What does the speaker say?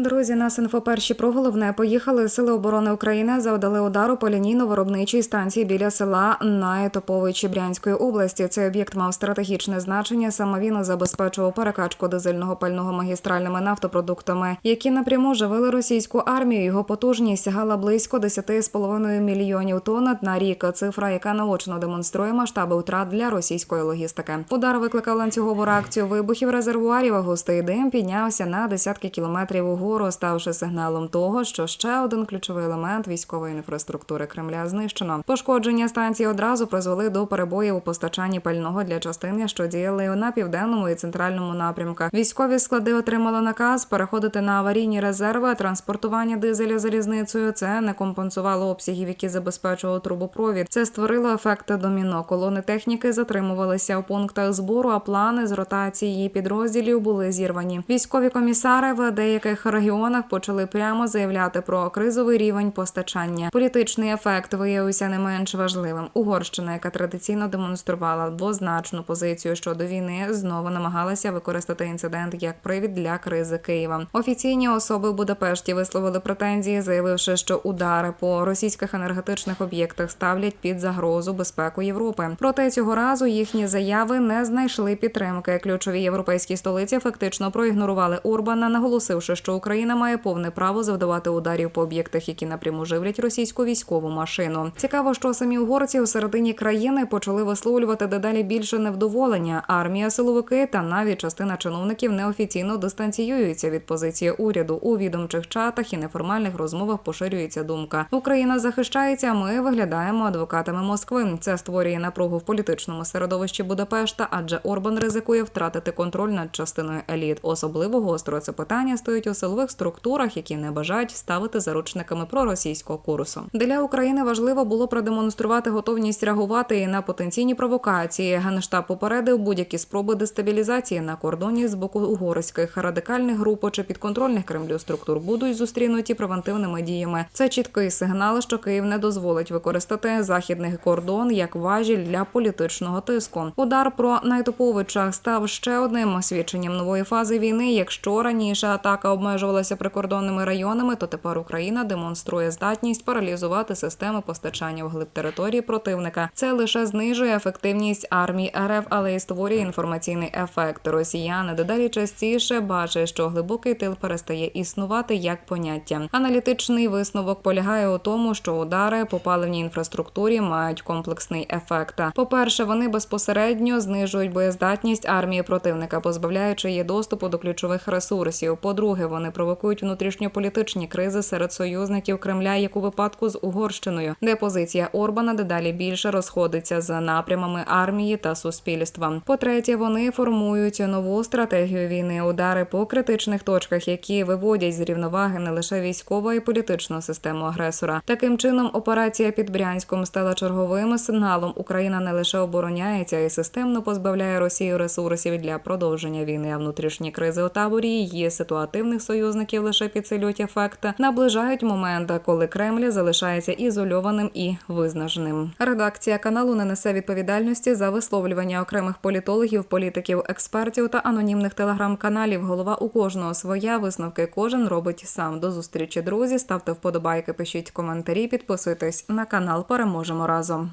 Друзі, нас інфоперші про головне поїхали. Сили оборони України завдали удару по лінійно-виробничій станції біля села Наєтоповичі Брянської області. Цей об'єкт мав стратегічне значення. Саме він забезпечував перекачку дизельного пального магістральними нафтопродуктами, які напряму живили російську армію. Його потужність сягала близько 10,5 мільйонів тонн на рік. Цифра, яка наочно демонструє масштаби втрат для російської логістики. Удар викликав ланцюгову реакцію вибухів резервуарів. Густий дим піднявся на десятки кілометрів угору, ставши сигналом того, що ще один ключовий елемент військової інфраструктури Кремля знищено. Пошкодження станції одразу призвели до перебоїв у постачанні пального для частини, що діяли на південному і центральному напрямках. Військові склади отримали наказ переходити на аварійні резерви. а Транспортування дизеля залізницею це не компенсувало обсягів, які забезпечував трубопровід. Це створило ефект доміно. Колони техніки затримувалися у пунктах збору, а плани з ротації її підрозділів були зірвані. Військові комісари в деяких регіонах почали прямо заявляти про кризовий рівень постачання. Політичний ефект виявився не менш важливим. Угорщина, яка традиційно демонструвала двозначну позицію щодо війни, знову намагалася використати інцидент як привід для кризи Києва. Офіційні особи в Будапешті висловили претензії, заявивши, що удари по російських енергетичних об'єктах ставлять під загрозу безпеку Європи. Проте цього разу їхні заяви не знайшли підтримки. Ключові європейські столиці фактично проігнорували Орбана, наголосивши, що Україна має повне право завдавати ударів по об'єктах, які напряму живлять російську військову машину. Цікаво, що самі угорці у середині країни почали висловлювати дедалі більше невдоволення. Армія, силовики та навіть частина чиновників неофіційно дистанціюються від позиції уряду у відомчих чатах і неформальних розмовах. Поширюється думка. Україна захищається. Ми виглядаємо адвокатами Москви. Це створює напругу в політичному середовищі Будапешта, адже Орбан ризикує втратити контроль над частиною еліт. Особливо гостро це питання стоїть у силових структурах, які не бажають ставити заручниками проросійського курсу. Для України важливо було продемонструвати готовність реагувати і на потенційні провокації. Генштаб попередив будь-які спроби дестабілізації на кордоні з боку угорських радикальних груп чи підконтрольних Кремлю структур будуть зустрінуті превентивними діями. Це чіткий сигнал, що Київ не дозволить використати західний кордон як важіль для політичного тиску. Удар про Найтоповичах став ще одним свідченням нової фази війни. Якщо раніше атака обмежувалася прикордонними районами, то тепер Україна демонструє здатність паралізувати системи постачання вглиб території противника. Це лише знижує ефективність армії РФ, але й створює інформаційний ефект. Росіяни дедалі частіше бачать, що глибокий тил перестає існувати як поняття. Аналітичний висновок полягає у тому, що удари по паливній інфраструктурі мають комплексний ефект. По-перше, вони безпосередньо знижують боєздатність армії противника, позбавляючи її доступу до ключових ресурсів. По-друге, вони провокують внутрішньополітичні кризи серед союзників Кремля, як у випадку з Угорщиною, де позиція Орбана дедалі більше розходиться з напрямами армії та суспільства. По-третє, вони формують нову стратегію війни, удари по критичних точках, які виводять з рівноваги не лише військову і політичну систему агресора. Таким чином, операція під Брянськом стала черговим сигналом. Україна не лише обороняється і системно позбавляє Росію ресурсів для продовження війни. А внутрішні кризи у таборі її ситуативних союзників лише підсилюють ефект, наближають момент, коли Кремль залишається ізольованим і визнаженим. Редакція каналу не несе відповідальності за висловлювання окремих політологів, політиків, експертів та анонімних телеграм-каналів. Голова у кожного своя висновки кожен робить сам. До зустрічі, друзі. Ставте вподобайки, пишіть коментарі, підписуйтесь на канал. Переможемо разом.